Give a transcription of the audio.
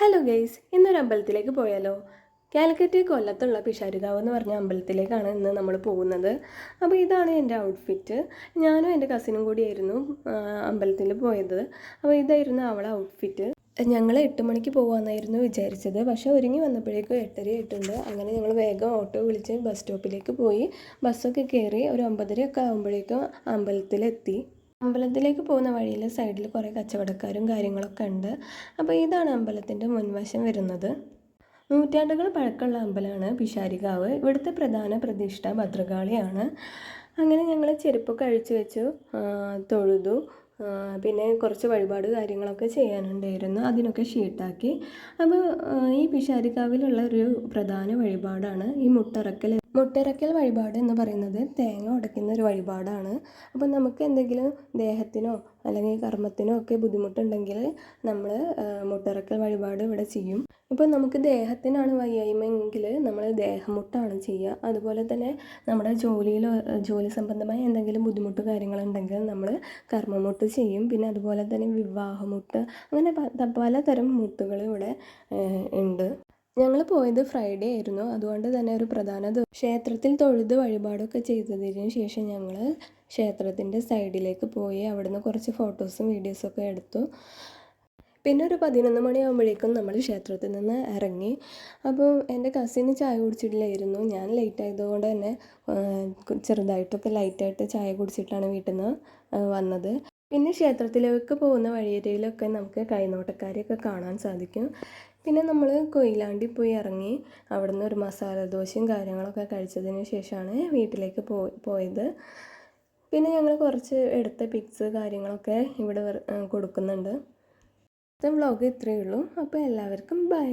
Hello guys ഇന്നൊരു അമ്പലത്തിലേക്ക് പോയാലോ? കാലിക്കറ്റ് കൊല്ലത്തുള്ള പിഷാരികാവ് എന്ന് പറഞ്ഞ അമ്പലത്തിലേക്കാണ് ഇന്ന് നമ്മൾ പോകുന്നത്. അപ്പോൾ ഇതാണ് എന്റെ ഔട്ട്ഫിറ്റ് ഞാനും എന്റെ കസിനും കൂടിയായിരുന്നു അമ്പലത്തിൽ പോയത്. അപ്പോൾ ഇതായിരുന്നു അവളെ ഔട്ട്ഫിറ്റ് ഞങ്ങൾ എട്ട് മണിക്ക് പോകാമെന്നായിരുന്നു വിചാരിച്ചത്. പക്ഷേ ഒരുങ്ങി വന്നപ്പോഴേക്കും എട്ടര ആയിട്ടുണ്ട്. അങ്ങനെ ഞങ്ങൾ വേഗം ഓട്ടോ വിളിച്ച് ബസ് സ്റ്റോപ്പിലേക്ക് പോയി. ബസ്സൊക്കെ കയറി ഒരു ഒമ്പതരയൊക്കെ ആകുമ്പോഴേക്കും അമ്പലത്തിലെത്തി. അമ്പലത്തിലേക്ക് പോകുന്ന വഴിയിൽ സൈഡിൽ കുറേ കച്ചവടക്കാരും കാര്യങ്ങളൊക്കെ ഉണ്ട്. അപ്പോൾ ഇതാണ് അമ്പലത്തിന്റെ മുൻവശം വരുന്നത്. നൂറ്റാണ്ടുകൾ പഴക്കമുള്ള അമ്പലമാണ് പിഷാരികാവ് ഇവിടുത്തെ പ്രധാന പ്രതിഷ്ഠ ഭദ്രകാളിയാണ്. അങ്ങനെ ഞങ്ങൾ ചെരുപ്പൊക്കെ അഴിച്ചു വെച്ചു തൊഴുതു. പിന്നെ കുറച്ച് വഴിപാട് കാര്യങ്ങളൊക്കെ ചെയ്യാനുണ്ടായിരുന്നു. അതിനൊക്കെ ഷീട്ടാക്കി. അപ്പോൾ ഈ പിഷാരിക്കാവിലുള്ള ഒരു പ്രധാന വഴിപാടാണ് ഈ മുട്ടറക്കൽ. മുട്ടറക്കൽ വഴിപാട് എന്ന് പറയുന്നത് തേങ്ങ ഉടയ്ക്കുന്ന ഒരു വഴിപാടാണ്. അപ്പോൾ നമുക്ക് എന്തെങ്കിലും ദേഹത്തിനോ അല്ലെങ്കിൽ കർമ്മത്തിനോ ഒക്കെ ബുദ്ധിമുട്ടുണ്ടെങ്കിൽ നമ്മൾ മുട്ടറക്കൽ വഴിപാട് ഇവിടെ ചെയ്യും. ഇപ്പോൾ നമുക്ക് ദേഹത്തിനാണ് വയ്യായ്മയെങ്കിൽ നമ്മൾ ദേഹമുട്ടാണ് ചെയ്യുക. അതുപോലെ തന്നെ നമ്മുടെ ജോലിയിലോ ജോലി സംബന്ധമായ എന്തെങ്കിലും ബുദ്ധിമുട്ട് കാര്യങ്ങളുണ്ടെങ്കിൽ നമ്മൾ കർമ്മമുട്ട് ചെയ്യും. പിന്നെ അതുപോലെ തന്നെ വിവാഹമുട്ട് അങ്ങനെ പലതരം മുട്ടുകൾ ഇവിടെ ഉണ്ട്. ഞങ്ങൾ പോയത് ഫ്രൈഡേ ആയിരുന്നു. അതുകൊണ്ട് തന്നെ ഒരു പ്രധാന ക്ഷേത്രത്തിൽ തൊഴുത് വഴിപാടൊക്കെ ചെയ്തതിന് ശേഷം ഞങ്ങൾ ക്ഷേത്രത്തിന്റെ സൈഡിലേക്ക് പോയി അവിടുന്ന് കുറച്ച് ഫോട്ടോസും വീഡിയോസും ഒക്കെ എടുത്തു. പിന്നെ ഒരു പതിനൊന്ന് മണിയാകുമ്പോഴേക്കും നമ്മൾ ക്ഷേത്രത്തിൽ നിന്ന് ഇറങ്ങി. അപ്പോൾ എന്റെ കസിന് ചായ കുടിച്ചിട്ടില്ലായിരുന്നു. ഞാൻ ലേറ്റ് ആയതുകൊണ്ട് തന്നെ ചെറുതായിട്ടൊക്കെ ലൈറ്റായിട്ട് ചായ കുടിച്ചിട്ടാണ് വീട്ടിൽ നിന്ന് വന്നത്. പിന്നെ ക്ഷേത്രത്തിലേക്ക് പോകുന്ന വഴിയരയിലൊക്കെ നമുക്ക് കൈനോട്ടക്കാരെയൊക്കെ കാണാൻ സാധിക്കും. പിന്നെ നമ്മൾ കൊയിലാണ്ടി പോയി ഇറങ്ങി. അവിടെ നിന്ന് ഒരു മസാല ദോശയും കാര്യങ്ങളൊക്കെ കഴിച്ചതിന് ശേഷമാണ് വീട്ടിലേക്ക് പോയത്. പിന്നെ ഞങ്ങൾ കുറച്ച് എടുത്ത പിക്സ് കാര്യങ്ങളൊക്കെ ഇവിടെ കൊടുക്കുന്നുണ്ട്. ഇന്നത്തെ വ്ളോഗ് ഇത്രയേ ഉള്ളൂ. അപ്പോൾ എല്ലാവർക്കും ബൈ